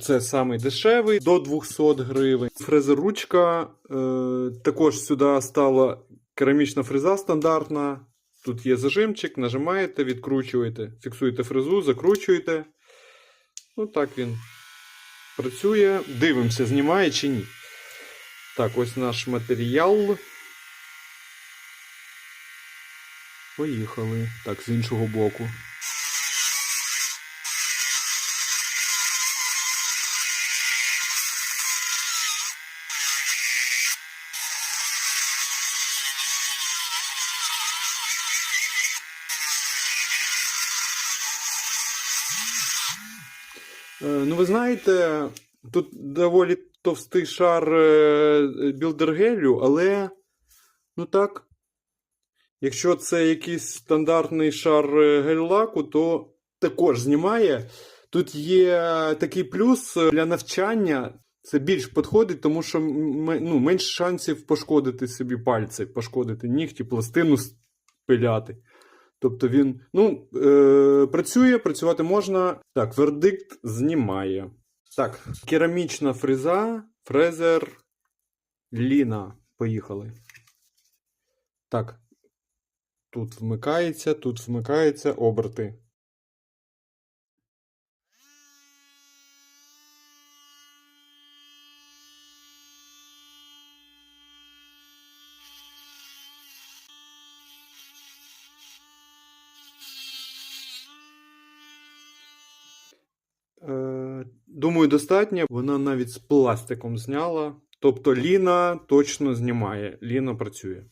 Це самий дешевий до 200 гривень. Фрезеручка е, також сюди стала керамічна фреза стандартна. Тут є зажимчик, нажимаєте, відкручуєте, фіксуєте фрезу, закручуєте. Ну так він працює. Дивимося, знімає чи ні. Так, ось наш матеріал. Поїхали. Так, з іншого боку. Ну, ви знаєте, тут доволі товстий шар е, білдергелю, але ну так. Якщо це якийсь стандартний шар е, гель-лаку, то також знімає. Тут є такий плюс е, для навчання. Це більш підходить, тому що ну, менше шансів пошкодити собі пальці, пошкодити нігті, пластину спиляти. Тобто він ну, е, працює, працювати можна. Так, вердикт знімає. Так, керамічна фреза, фрезер Ліна. Поїхали. Так. Тут вмикається, тут вмикається оберти. Е, думаю, достатньо. Вона навіть з пластиком зняла. Тобто Ліна точно знімає. Ліна працює.